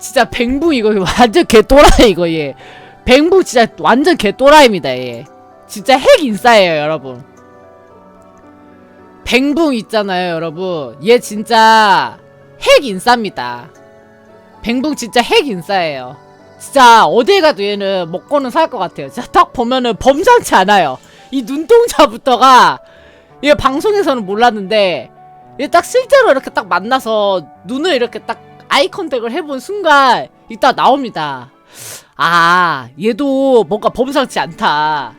진짜 뱅부 이거 완전 개또라이 이거 얘. 뱅부 진짜 완전 개또라이입니다 얘. 진짜 핵 인싸예요 여러분. 뱅부 있잖아요 여러분. 얘 진짜 핵 인싸입니다. 뱅붕 진짜 핵 인싸예요. 진짜 어딜 가도 얘는 먹고는 살 것 같아요. 진짜 딱 보면은 범상치 않아요. 이 눈동자부터가 얘 방송에서는 몰랐는데 얘 딱 실제로 이렇게 딱 만나서 눈을 이렇게 딱 아이 컨택을 해본 순간 이따 나옵니다. 아, 얘도 뭔가 범상치 않다.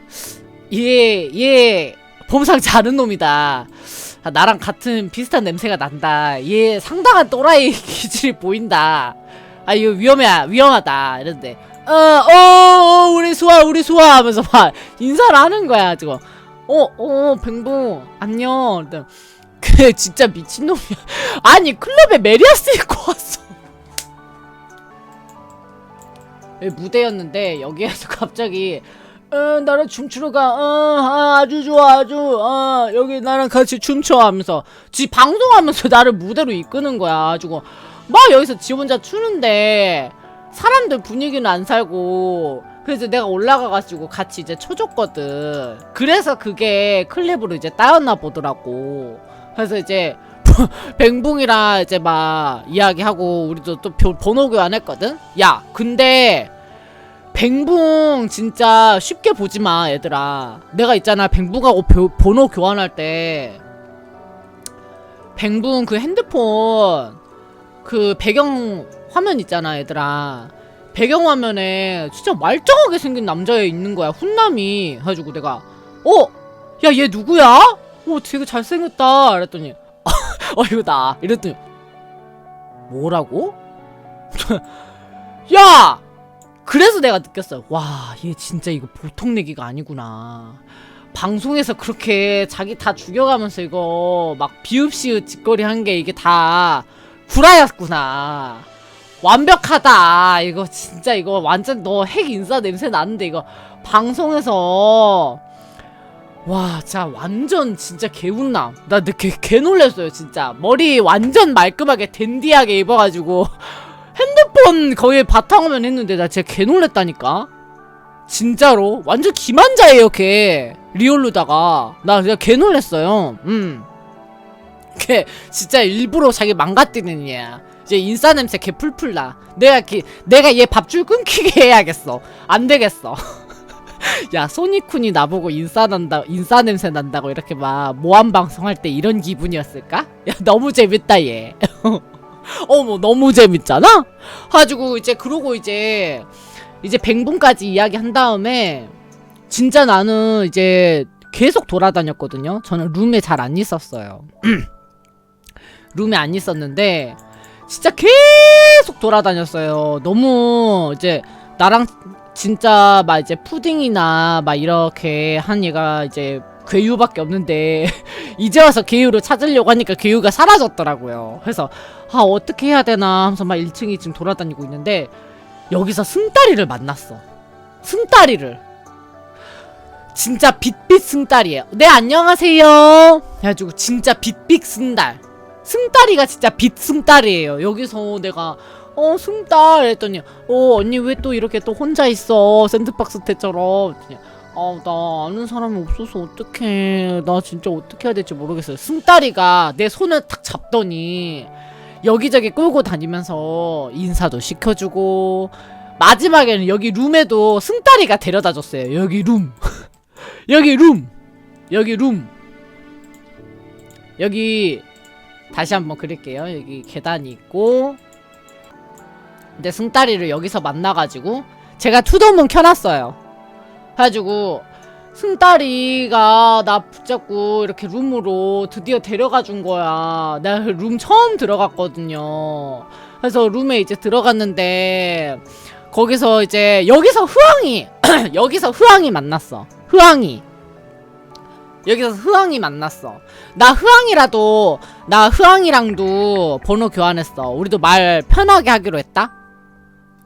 얘, 얘 범상치 않은 놈이다. 아, 나랑 같은 비슷한 냄새가 난다. 얘 상당한 또라이 기질이 보인다. 아, 이거 위험해, 위험하다. 이런데, 어, 어, 어, 우리 수아, 우리 수아 하면서 막 인사를 하는 거야, 지금. 어, 어, 뱅붕, 안녕. 그 진짜 미친놈이야. 아니 클럽에 메리아스 입고 왔어. 예, 무대였는데 여기에서 갑자기 어, 나랑 춤추러 가. 어, 아, 아주 좋아, 아주. 어, 여기 나랑 같이 춤춰 하면서 지 방송하면서 나를 무대로 이끄는 거야. 가지고 막 여기서 지 혼자 추는데 사람들 분위기는 안 살고 그래서 내가 올라가가지고 같이 이제 쳐줬거든. 그래서 그게 클립으로 이제 따였나 보더라고. 그래서 이제 뱅붕이랑 이제 막 이야기하고 우리도 또 벼- 번호 교환 했거든. 야, 근데 뱅붕 진짜 쉽게 보지 마, 얘들아. 내가 있잖아, 뱅붕하고 벼- 번호 교환할 때 뱅붕 그 핸드폰 그 배경 화면 있잖아, 얘들아. 배경 화면에 진짜 말짱하게 생긴 남자애 있는 거야, 훈남이. 해가지고 내가 어, 야, 얘 누구야? 어, 되게 잘생겼다. 이랬더니 어 이거 나 이랬더니 뭐라고? 야! 그래서 내가 느꼈어. 와, 얘 진짜 이거 보통 내기가 아니구나. 방송에서 그렇게 자기 다 죽여가면서 이거 막 비읍시읒 짓거리 한 게 이게 다 구라였구나. 완벽하다. 이거 진짜 이거 완전 너 핵 인싸 냄새 나는데 이거 방송에서 와, 진짜 완전 진짜 개운남. 나 개, 개 놀랬어요, 진짜. 머리 완전 말끔하게 댄디하게 입어가지고 핸드폰 거의 바탕화면 했는데 나 진짜 개 놀랬다니까. 진짜로 완전 기만자예요, 걔. 리얼로다가 나 진짜 개 놀랬어요. 음. 걔 진짜 일부러 자기 망가뜨리는 얘야. 이제 인싸 냄새 개 풀풀 나. 내가 기, 내가 얘 밥줄 끊기게 해야겠어. 안 되겠어. 야 소니쿤이 나보고 인싸 난다 인싸 냄새 난다고 이렇게 막 모함 방송할 때 이런 기분이었을까? 야 너무 재밌다 얘. 어머 너무 재밌잖아. 가지고 이제 그러고 이제 이제 뱅붕까지 이야기 한 다음에 진짜 나는 이제 계속 돌아다녔거든요. 저는 룸에 잘 안 있었어요. 룸에 안 있었는데 진짜 계속 돌아다녔어요. 너무 이제 나랑 진짜 막 이제 푸딩이나 막 이렇게 한 얘가 이제 괴유밖에 없는데 이제 와서 괴유를 찾으려고 하니까 괴유가 사라졌더라고요. 그래서 아 어떻게 해야 되나 하면서 막 1층 2층 돌아다니고 있는데 여기서 승따리를 만났어. 승따리를. 진짜 빛빛 승따리예요. 네 안녕하세요. 해가지고 진짜 빛빛 승달. 승따리가 진짜 빛 승따리예요. 여기서 내가 어 승달 했더니 어 언니 왜 또 이렇게 또 혼자 있어? 샌드박스 때처럼. 아나 아는 사람이 없어서 어떡해. 나 진짜 어떻게 해야 될지 모르겠어요. 승따리가 내 손을 탁 잡더니 여기저기 끌고 다니면서 인사도 시켜주고 마지막에는 여기 룸에도 승따리가 데려다 줬어요. 여기 룸. 여기 룸. 여기 룸. 여기 다시 한번 그릴게요. 여기 계단이 있고 근데 승따리를 여기서 만나가지고 제가 투더문 켜놨어요. 그래가지고 승따리가 나 붙잡고 이렇게 룸으로 드디어 데려가 준 거야. 내가 룸 처음 들어갔거든요. 그래서 룸에 이제 들어갔는데 거기서 이제 여기서 흐앙이 여기서 흐앙이 만났어. 흐앙이 여기서 흐앙이 만났어. 나 흐앙이라도 나 흐앙이랑도 번호 교환했어. 우리도 말 편하게 하기로 했다.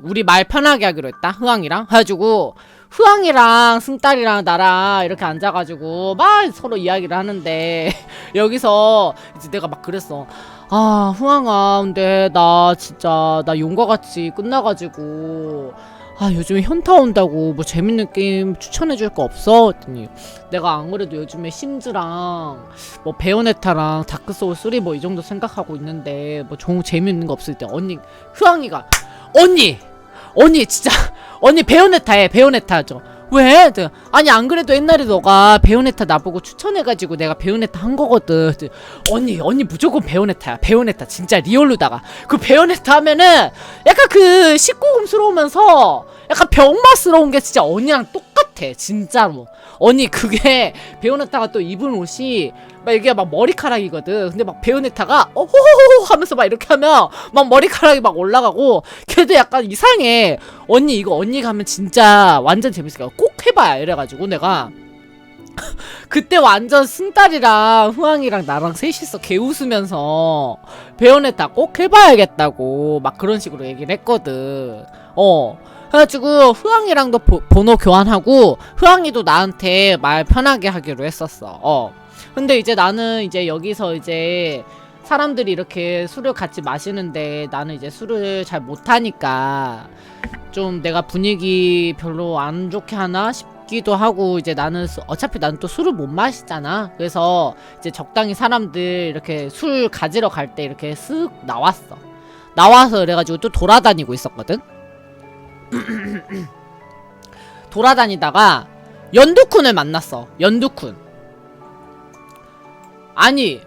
우리 말 편하게 하기로 했다. 흐앙이랑 해가지고 흐앙이랑 승딸이랑 나랑 이렇게 앉아가지고 막 서로 이야기를 하는데 여기서 이제 내가 막 그랬어. 아 후왕아 근데 나 진짜 나 용과 같이 끝나가지고 아 요즘에 현타 온다고 뭐 재밌는 게임 추천해줄 거 없어? 했더니 내가 안 그래도 요즘에 심즈랑 뭐 베요네타랑 다크소울 3 뭐 이 정도 생각하고 있는데 뭐 좋은 재밌는 거 없을 때 언니 후왕이가 언니 언니 진짜 언니 베요네타 해 베요네타 하죠. 왜? 내가, 아니 안 그래도 옛날에 너가 베요네타 나보고 추천해가지고 내가 베요네타 한 거거든. 그랬더니 언니 언니 무조건 베요네타야. 베요네타 진짜 리얼로다가. 그 베요네타 하면은 약간 그 19금스러우면서 약간 병맛스러운 게 진짜 언니랑 똑같아. 진짜로 언니 그게 베요네타가 또 입은 옷이 막 이게 막 머리카락이거든. 근데 막 베요네타가 어호호호 하면서 막 이렇게 하면 막 머리카락이 막 올라가고 걔도 약간 이상해. 언니 이거 언니가 하면 진짜 완전 재밌으니까 꼭 해봐야 이래가지고 내가 그때 완전 승달이랑 후왕이랑 나랑 셋이서 개웃으면서 베요네타 꼭 해봐야겠다고 막 그런 식으로 얘기를 했거든. 어 그래가지고 후왕이랑도 보- 번호 교환하고 후왕이도 나한테 말 편하게 하기로 했었어. 어. 근데 이제 나는 이제 여기서 이제 사람들이 이렇게 술을 같이 마시는데 나는 이제 술을 잘 못하니까 좀 내가 분위기 별로 안 좋게 하나 싶기도 하고 이제 나는 수- 어차피 나는 또 술을 못 마시잖아. 그래서 이제 적당히 사람들 이렇게 술 가지러 갈 때 이렇게 쓱 나왔어. 나와서 그래가지고 또 돌아다니고 있었거든 돌아다니다가 연두쿤을 만났어 연두쿤. 아니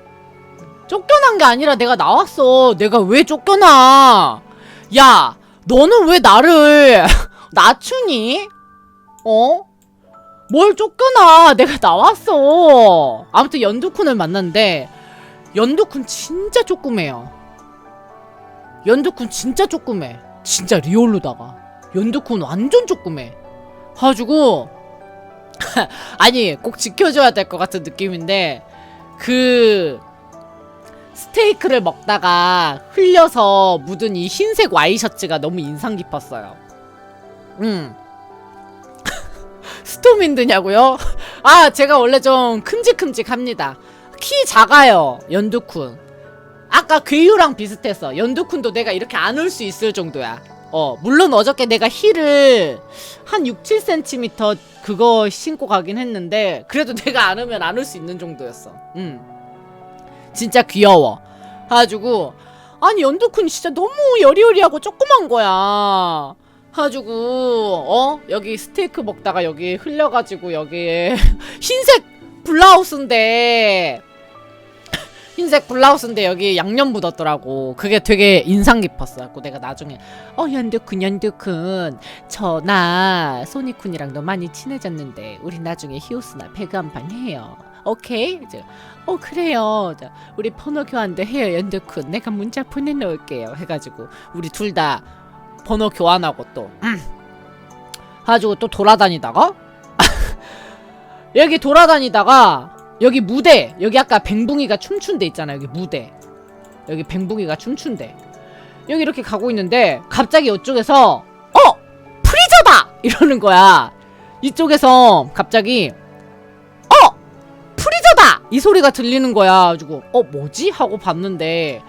쫓겨난 게 아니라 내가 나왔어. 내가 왜 쫓겨나? 야 너는 왜 나를 낮추니? 어? 뭘 쫓겨나? 내가 나왔어. 아무튼 연두쿤을 만났는데 연두쿤 진짜 조그매요. 연두쿤 진짜 조그매. 진짜 리얼로다가 연두쿤 완전 조그매 가지고 아니 꼭 지켜줘야 될 것 같은 느낌인데 그 스테이크를 먹다가 흘려서 묻은 이 흰색 와이셔츠가 너무 인상 깊었어요. 음. 스톰인드냐고요? 아, 제가 원래 좀 큼직큼직합니다. 키 작아요, 연두쿤. 아까 괴유랑 비슷했어. 연두쿤도 내가 이렇게 안을 수 있을 정도야. 어, 물론 어저께 내가 힐을 한 6, 7cm 그거 신고 가긴 했는데, 그래도 내가 안으면 안을 수 있는 정도였어. 음. 진짜 귀여워. 가지고 아니 연두쿤 진짜 너무 여리여리하고 조그만 거야. 가지고 어 여기 스테이크 먹다가 여기 흘려가지고 여기에 흰색 블라우스인데 흰색 블라우스인데 여기 양념 묻었더라고. 그게 되게 인상 깊었어. 갖고 내가 나중에 어 연두쿤 연두쿤 저 나 소니쿤이랑도 많이 친해졌는데 우리 나중에 히오스나 배그 한 판 해요. 오케이? 이제 어 그래요. 자, 우리 번호 교환도 해요 연두쿤. 내가 문자 보내놓을게요. 해가지고 우리 둘 다 번호 교환하고 또 음. 가지고 또 돌아다니다가 여기 돌아다니다가 여기 무대 여기 아까 뱅붕이가 춤춘 데 있잖아 여기 무대. 여기 뱅붕이가 춤춘 데. 여기 이렇게 가고 있는데 갑자기 이쪽에서 어! 프리저다! 이러는 거야. 이쪽에서 갑자기 어! 프리저다! 이 소리가 들리는 거야. 가지고 어 뭐지? 하고 봤는데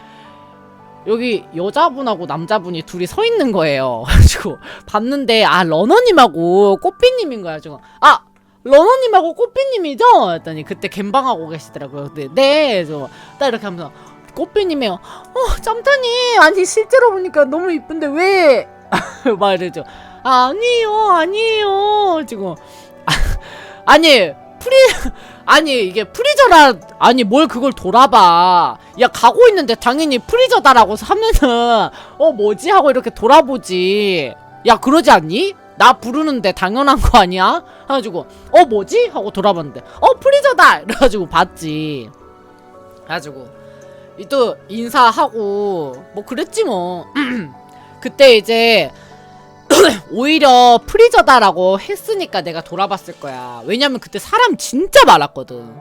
여기 여자분하고 남자분이 둘이 서 있는 거예요. 가지고 봤는데 아 러너님하고 꽃비님인 거야. 지금 아 러너님하고 꽃비님이죠? 했더니 그때 갬방하고 계시더라고요. 근데 네, 저딱 이렇게 하면서 꽃비님이요. 어, 짬타님 아니 실제로 보니까 너무 이쁜데 왜? 말이죠. 아, 아니에요, 아니에요. 지금 아 니 프리 아니 이게 프리저라 아니 뭘 그걸 돌아봐 야 가고 있는데 당연히 프리저다라고 하면은 어 뭐지 하고 이렇게 돌아보지 야 그러지 않니? 나 부르는데 당연한 거 아니야? 해가지고 어 뭐지? 하고 돌아봤는데 어 프리저다! 이래가지고 봤지. 그래가지고 이또 인사하고 뭐 그랬지 뭐. 그때 이제 오히려 프리저다라고 했으니까 내가 돌아봤을 거야. 왜냐면 그때 사람 진짜 많았거든.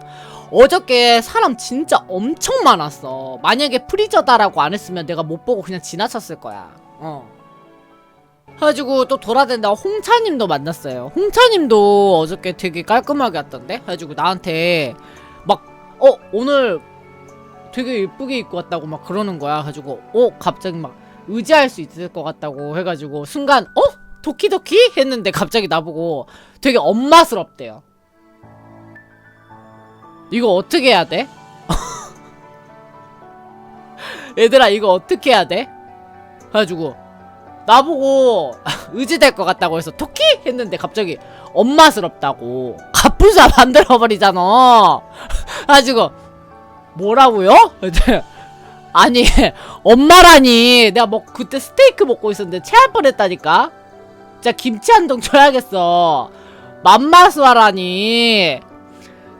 어저께 사람 진짜 엄청 많았어. 만약에 프리저다라고 안 했으면 내가 못 보고 그냥 지나쳤을 거야. 어 해가지고 또 돌아다니다가 홍차님도 만났어요. 홍차님도 어저께 되게 깔끔하게 왔던데? 해가지고 나한테 막, 어, 오늘 되게 예쁘게 입고 왔다고 막 그러는 거야 가지고 어 갑자기 막 의지할 수 있을 것 같다고 해가지고 순간 어 도키도키 했는데 갑자기 나보고 되게 엄마스럽대요 이거 어떻게 해야 돼? 얘들아 이거 어떻게 해야 돼? 그래가지고 나보고 의지될 것 같다고 해서 토끼? 했는데 갑자기 엄마스럽다고. 갑분사 만들어버리잖아. 가지고 뭐라고요? 아니 엄마라니. 내가 뭐 그때 스테이크 먹고 있었는데 체할 뻔했다니까. 진짜 김치 한 동 줘야겠어. 맘마스와라니.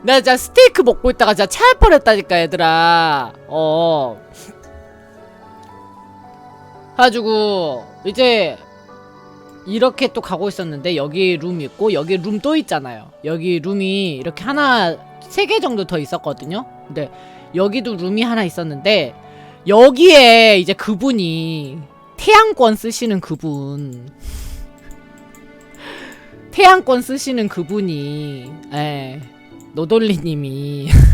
내가 진짜 스테이크 먹고 있다가 진짜 체할 뻔했다니까 얘들아. 어 가지고 이제 이렇게 또 가고 있었는데 여기 룸 있고 여기 룸 또 있잖아요. 여기 룸이 이렇게 하나 세 개 정도 더 있었거든요. 근데 여기도 룸이 하나 있었는데 여기에 이제 그분이 태양권 쓰시는 그분 태양권 쓰시는 그분이 예 노돌리님이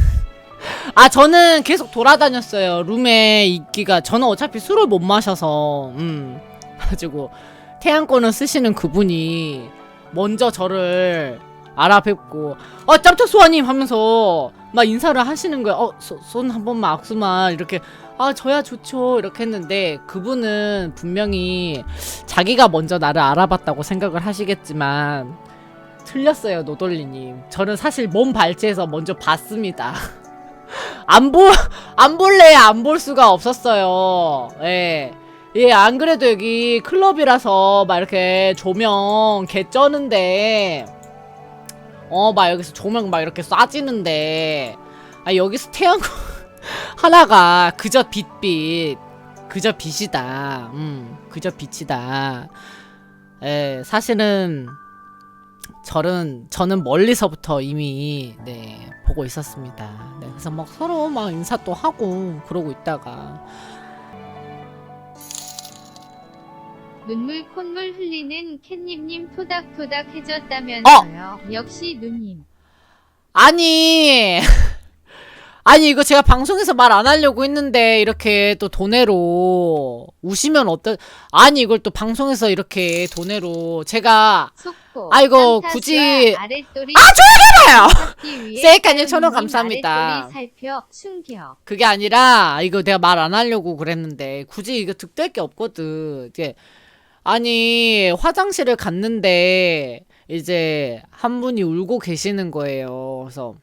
아 저는 계속 돌아다녔어요. 룸에 있기가 저는 어차피 술을 못 마셔서 음. 가지고 태양권을 쓰시는 그분이 먼저 저를 알아뵙고 어 깜짝 소아님 하면서 막 인사를 하시는 거예요. 어손 한 번만 악수만 이렇게 아 저야 좋죠. 이렇게 했는데 그분은 분명히 자기가 먼저 나를 알아봤다고 생각을 하시겠지만 틀렸어요 노돌리님. 저는 사실 몸 발치해서 먼저 봤습니다 안 볼, 안 볼래 안볼 수가 없었어요. 예. 예, 안 그래도 여기 클럽이라서 막 이렇게 조명 개 쩌는데, 어, 막 여기서 조명 막 이렇게 쏴지는데, 아, 여기서 태양 하나가 그저 빛빛, 그저 빛이다. 음, 그저 빛이다. 예, 사실은, 저는 저는 멀리서부터 이미 네 보고 있었습니다. 네, 그래서 막 서로 막 인사 또 하고 그러고 있다가 눈물 콧물 흘리는 캣님님 토닥토닥 해줬다면서요. 역시 누님. 아니 아니 이거 제가 방송에서 말 안 하려고 했는데 이렇게 또 돈으로 우시면 어떠 아니 이걸 또 방송에서 이렇게 돈으로 제가 속보. 아이고, 굳이- 아 조용히 위해 셀카님 천원 감사합니다. 그게 아니라 이거 내가 말 안 하려고 그랬는데 굳이 이거 득될 게 없거든. 이제 아니 화장실을 갔는데 이제 한 분이 울고 계시는 거예요. 그래서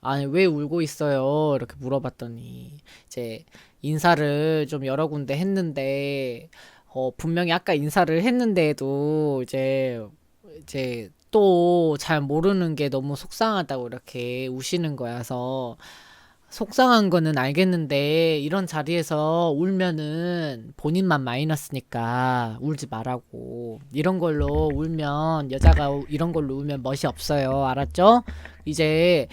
아니 왜 울고 있어요? 이렇게 물어봤더니 이제 인사를 좀 여러 군데 했는데 어 분명히 아까 인사를 했는데도 이제 이제 또 잘 모르는 게 너무 속상하다고 이렇게 우시는 거여서 속상한 거는 알겠는데 이런 자리에서 울면은 본인만 마이너스니까 울지 말라고 이런 걸로 울면 여자가 우- 이런 걸로 울면 멋이 없어요 알았죠? 이제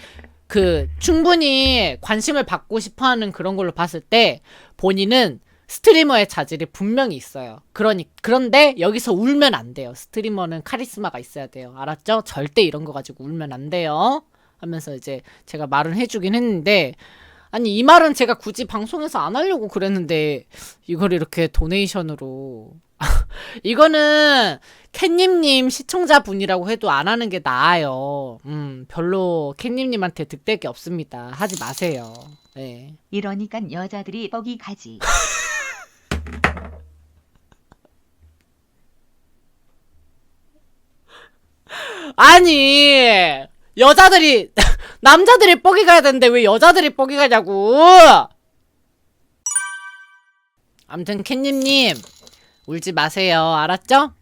그 충분히 관심을 받고 싶어하는 그런 걸로 봤을 때 본인은 스트리머의 자질이 분명히 있어요. 그러니 그런데 여기서 울면 안 돼요. 스트리머는 카리스마가 있어야 돼요. 알았죠? 절대 이런 거 가지고 울면 안 돼요. 하면서 이제 제가 말은 해주긴 했는데 아니 이 말은 제가 굳이 방송에서 안 하려고 그랬는데 이걸 이렇게 도네이션으로 이거는 캣님님 시청자분이라고 해도 안 하는 게 나아요. 음 별로 캣님님한테 득될 게 없습니다. 하지 마세요. 네. 이러니까 여자들이 뻑이 가지. 아니 여자들이 남자들이 뻑이 가야 되는데 왜 여자들이 뻑이 가냐고 암튼 캣님님 울지 마세요 알았죠?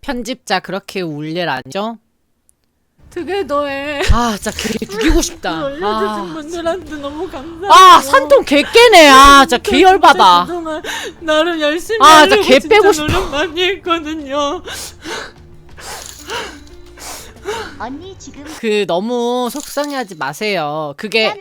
편집자 그렇게 울일 아니죠? 되게 너의 아 진짜 개 죽이고 싶다 올려주신 아, 분들한테 너무 감사해요. 아 산통 개 깨네 아 진짜 개 열받아 그동안 나름 열심히 아, 하려고 진짜 개 빼고 진짜 노력 많이 했거든요. 언니 지금 그 너무 속상해하지 마세요 그게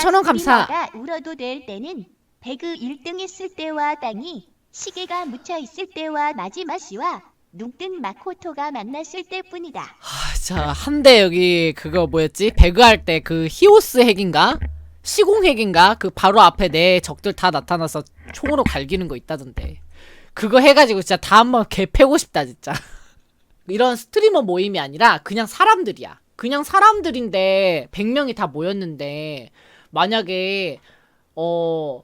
천원 감사. 울어도 될 때는 배그 1등 했을 때와 땅이 시계가 묻혀 있을 때와 마지막 씨와 눈뜬 마코토가 만났을 때뿐이다. 자, 한대 여기 그거 뭐였지? 배그 할 때 그 히오스 핵인가? 시공 핵인가 그 바로 앞에 내 적들 다 나타나서 총으로 갈기는 거 있다던데 그거 해가지고 진짜 다 한번 개 패고 싶다 진짜 이런 스트리머 모임이 아니라 그냥 사람들이야. 그냥 사람들인데 100명이 다 모였는데 만약에 어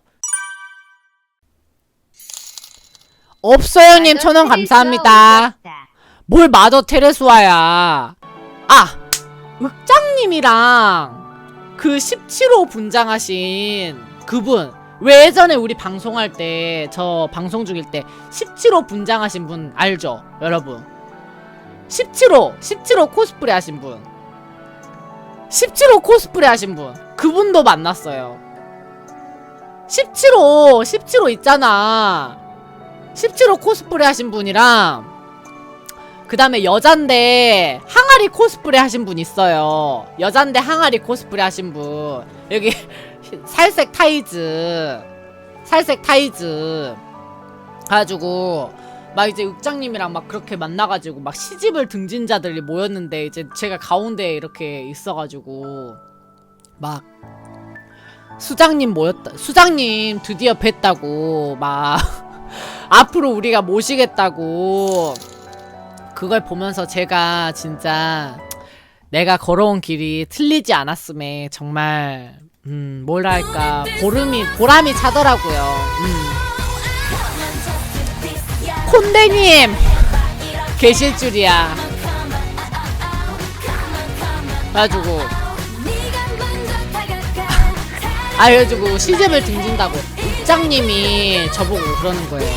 없어요님. 천원 감사합니다. 뭘 마더 테레수아야. 아 윽장님이랑 그 17호 분장하신 그분. 왜 예전에 우리 방송할 때 저 방송 중일 때 17호 분장하신 분 알죠 여러분 17호 17호 코스프레 하신 분 17호 코스프레 하신 분 그분도 만났어요 17호 17호 있잖아 17호 코스프레 하신 분이랑 그 다음에 여잔데 항아리 코스프레 하신 분 있어요. 여잔데 항아리 코스프레 하신 분. 여기 살색 타이즈. 살색 타이즈. 가지고 막 이제 윽장님이랑 막 그렇게 만나가지고 막 시집을 등진 자들이 모였는데 이제 제가 가운데에 이렇게 있어가지고 막 수장님 모였다. 수장님 드디어 뵀다고 막 앞으로 우리가 모시겠다고 그걸 보면서 제가 진짜 내가 걸어온 길이 틀리지 않았음에 정말 음 뭐랄까 보름이 보람이 차더라고요. 음. 콘대님 계실 줄이야. 아 그래가지고 시집을 등진다고 국장님이 저보고 그러는 거예요.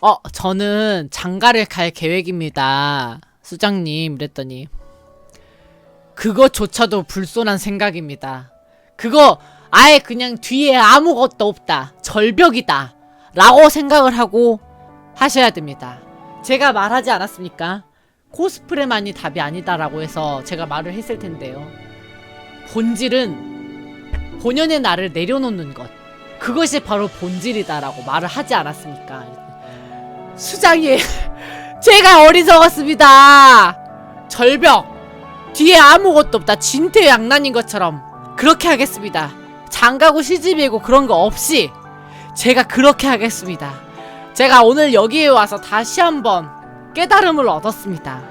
어, 저는 장가를 갈 계획입니다. 수장님, 이랬더니. 그거조차도 불손한 생각입니다. 그거 아예 그냥 뒤에 아무것도 없다. 절벽이다. 라고 생각을 하고 하셔야 됩니다. 제가 말하지 않았습니까? 코스프레만이 답이 아니다라고 해서 제가 말을 했을 텐데요. 본질은 본연의 나를 내려놓는 것. 그것이 바로 본질이다라고 말을 하지 않았습니까? 수장님, 제가 어리석었습니다. 절벽 뒤에 아무것도 없다. 진퇴양난인 것처럼 그렇게 하겠습니다. 장가고 시집이고 그런 거 없이 제가 그렇게 하겠습니다. 제가 오늘 여기에 와서 다시 한번 깨달음을 얻었습니다.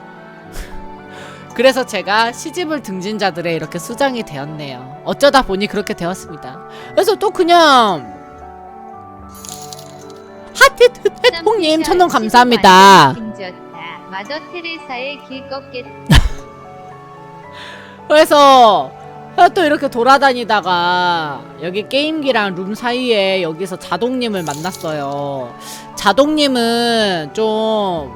그래서 제가 시집을 등진 자들의 이렇게 수장이 되었네요. 어쩌다 보니 그렇게 되었습니다. 그래서 또 그냥 하트트트홍님 천원 감사합니다. 마더 테레사의 길 꺾겠다. 그래서 또 이렇게 돌아다니다가 여기 게임기랑 룸 사이에 여기서 자동님을 만났어요. 자동님은 좀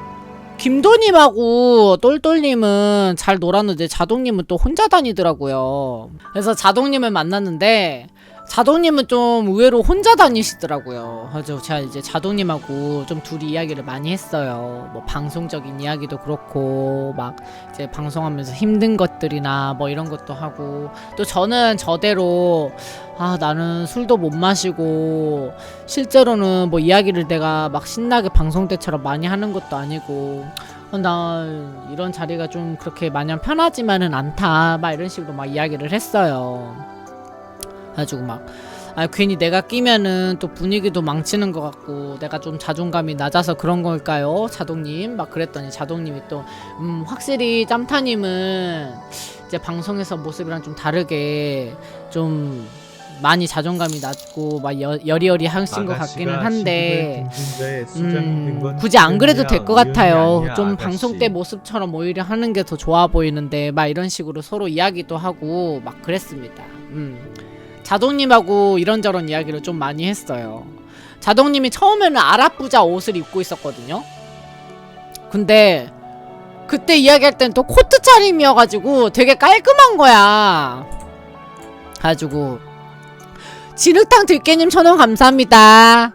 김도님하고 똘똘님은 잘 놀았는데 자동님은 또 혼자 다니더라고요. 그래서 자동님을 만났는데 자동님은 좀 의외로 혼자 다니시더라고요. 그래서 제가 이제 자동님하고 좀 둘이 이야기를 많이 했어요. 뭐 방송적인 이야기도 그렇고 막 이제 방송하면서 힘든 것들이나 뭐 이런 것도 하고 또 저는 저대로 아 나는 술도 못 마시고 실제로는 뭐 이야기를 내가 막 신나게 방송 때처럼 많이 하는 것도 아니고 어, 나 이런 자리가 좀 그렇게 마냥 편하지만은 않다 막 이런 식으로 막 이야기를 했어요. 가지고 막 아, 괜히 내가 끼면은 또 분위기도 망치는 것 같고 내가 좀 자존감이 낮아서 그런 걸까요? 자동님 막 그랬더니 자동님이 또 음, 확실히 짬타님은 이제 방송에서 모습이랑 좀 다르게 좀 많이 자존감이 낮고 막 여, 여리여리 하신 것 같기는 한데 음, 굳이 안 그래도 될 것 같아요. 좀 방송 때 모습처럼 오히려 하는 게 더 좋아 보이는데 막 이런 식으로 서로 이야기도 하고 막 그랬습니다. 음. 자동님하고 이런저런 이야기를 좀 많이 했어요. 자동님이 처음에는 아랍부자 옷을 입고 있었거든요. 근데 그때 이야기할 땐 또 코트 차림이어가지고 되게 깔끔한 거야. 가지고 진흙탕 들깨님 천원 감사합니다.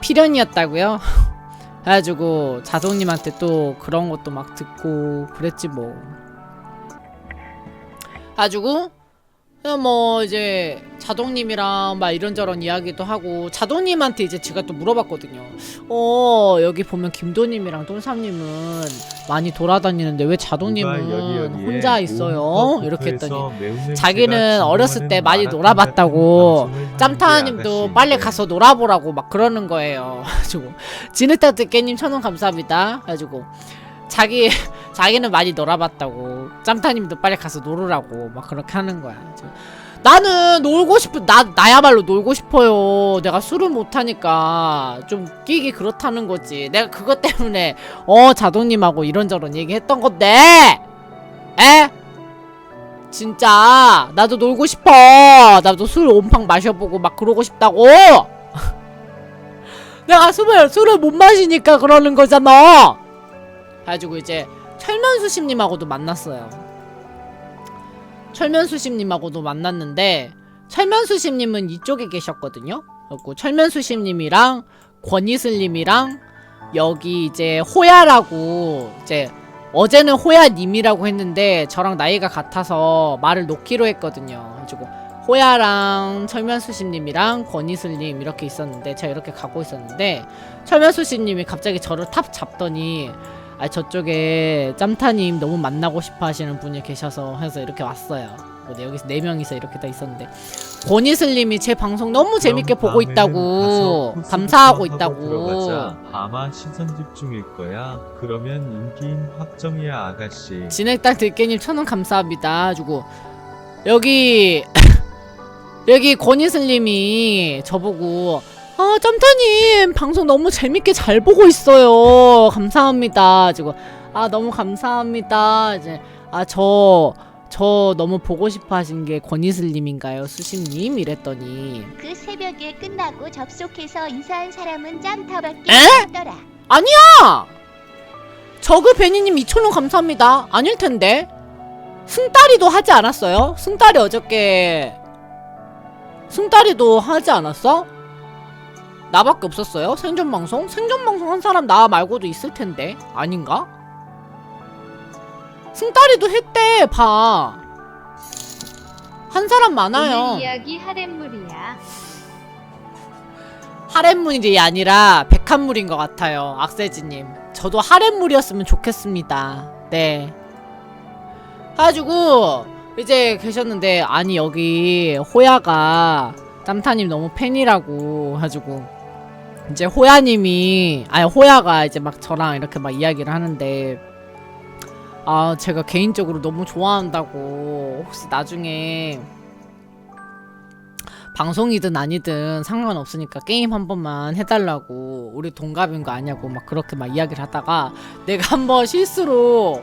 필연이었다고요? 그래가지고 자동님한테 또 그런 것도 막 듣고 그랬지 뭐. 가지고 그냥 뭐 이제 자동님이랑 막 이런저런 이야기도 하고 자동님한테 이제 제가 또 물어봤거든요. 어 여기 보면 김도님이랑 똘삼님은 많이 돌아다니는데 왜 자동님은 혼자 있어요? 이렇게 했더니 자기는 어렸을 때 많이 놀아봤다고 짬타님도 빨리 가서 놀아보라고 막 그러는 거예요. 가지고 진흙따뜻깨님 천원 감사합니다. 가지고 자기 자기는 많이 놀아봤다고 짬타님도 빨리 가서 놀으라고 막 그렇게 하는 거야. 나는 놀고 싶은 나 나야말로 놀고 싶어요. 내가 술을 못 하니까 좀 끼기 그렇다는 거지. 내가 그것 때문에 어 자동님하고 이런저런 얘기했던 건데, 에? 진짜 나도 놀고 싶어. 나도 술 온팡 마셔보고 막 그러고 싶다고. 내가 술을 술을 못 마시니까 그러는 거잖아. 가지고 이제 철면수심님하고도 만났어요. 철면수심님하고도 만났는데 철면수심님은 이쪽에 계셨거든요. 그리고 철면수심님이랑 권이슬님이랑 여기 이제 호야라고 이제 어제는 호야님이라고 했는데 저랑 나이가 같아서 말을 놓기로 했거든요. 그리고 호야랑 철면수심님이랑 권이슬님 이렇게 있었는데 제가 이렇게 가고 있었는데 철면수심님이 갑자기 저를 탑 잡더니 아 저쪽에 짬타님 너무 만나고 싶어 하시는 분이 계셔서 해서 이렇게 왔어요. 뭐 네, 여기서 네 명이서 이렇게 다 있었는데 권이슬님이 제 방송 너무 재밌게 보고 있다고 감사하고 있다고. 아마 시선 집중일 거야. 그러면 인기인 확정이야 아가씨. 진액딸 들깨님 천원 감사합니다. 주고 여기 여기 권이슬님이 저보고 아 짬타님 방송 너무 재밌게 잘 보고 있어요. 감사합니다. 지고 아 너무 감사합니다. 이제 아저저 너무 보고 싶어 하신 게 권이슬님인가요? 수심님 이랬더니 그 새벽에 끝나고 접속해서 인사한 사람은 짬타밖에 에? 없더라. 아니야! 저그 베니님 2,000원 감사합니다. 아닐 텐데. 승따리도 하지 않았어요? 승따리 어저께. 승따리도 하지 않았어? 나밖에 없었어요? 생존방송? 생존방송 한 사람 나 말고도 있을 텐데. 아닌가? 승따리도 했대, 봐. 한 사람 많아요. 오늘 이야기 하렘물이야. 하렘물이 아니라 백합물인 것 같아요. 악세지님. 저도 하렘물이었으면 좋겠습니다. 네. 해가지고 이제 계셨는데 아니 여기 호야가 짬타님 너무 팬이라고 해가지고 이제 호야님이 아니 호야가 이제 막 저랑 이렇게 막 이야기를 하는데 아 제가 개인적으로 너무 좋아한다고. 혹시 나중에 방송이든 아니든 상관없으니까 게임 한 번만 해달라고 우리 동갑인 거 아냐고 막 그렇게 막 이야기를 하다가 내가 한번 실수로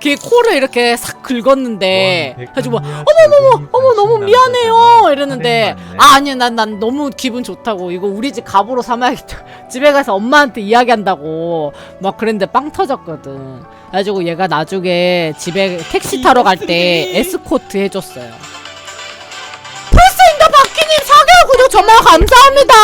걔 코를 이렇게 싹 긁었는데 해가지고 막 어머머머 어머 너무 미안해요! 이랬는데 아 아니야 난 난 너무 기분 좋다고. 이거 우리 집 갑으로 삼아야겠다. 집에 가서 엄마한테 이야기한다고. 막 그랬는데 빵 터졌거든. 그래가지고 얘가 나중에 집에 택시 타러 갈 때 에스코트 해줬어요. 풀스인더 박기님 4개월 구독 정말 감사합니다!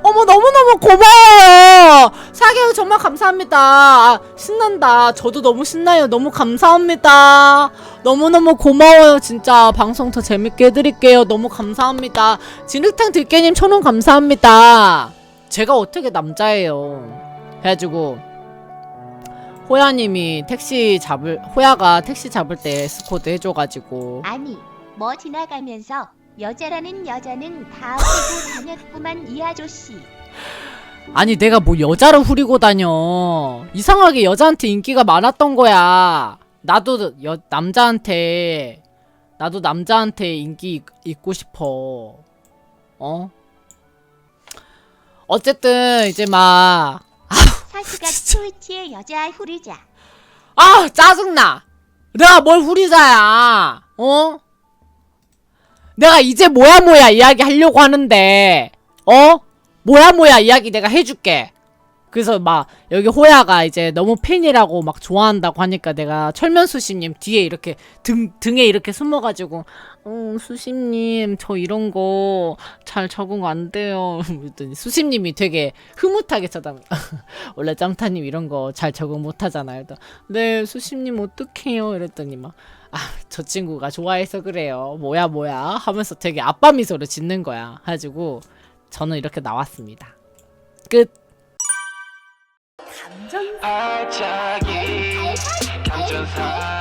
어머 너무너무 고마워요 4개월 정말 감사합니다. 아, 신난다. 저도 너무 신나요. 너무 감사합니다. 너무너무 고마워요. 진짜 방송 더 재밌게 해드릴게요. 너무 감사합니다. 진흙탕 들깨님 천원 감사합니다. 제가 어떻게 남자예요? 해가지고 호야님이 택시 잡을 호야가 택시 잡을 때 스코드 해줘가지고. 아니 뭐 지나가면서 여자라는 여자는 다 후리고 다녔구만 이 아저씨. 아니 내가 뭐 여자를 후리고 다녀. 이상하게 여자한테 인기가 많았던 거야. 나도 여, 남자한테 나도 남자한테 인기 있- 있고 싶어. 어? 어쨌든 이제 막 사시가. 트위치의 여자 후리자. 아 짜증나. 내가 뭘 후리자야. 어? 내가 이제 뭐야 뭐야 이야기 하려고 하는데. 어 뭐야 뭐야 이야기 내가 해줄게 그래서 막 여기 호야가 이제 너무 팬이라고 막 좋아한다고 하니까 내가 철면 수심님 뒤에 이렇게 등 등에 이렇게 숨어가지고 어 수심님 저 이런 거 잘 적응 안 돼요. 그랬더니 수심님이 되게 흐뭇하게 쳐다. 원래 짬타님 이런 거 잘 적응 못 하잖아요. 네 수심님 어떡해요 이랬더니 막 아 저 친구가 좋아해서 그래요. 뭐야 뭐야 하면서 되게 아빠 미소를 짓는 거야. 가지고 저는 이렇게 나왔습니다. 끝. 감전사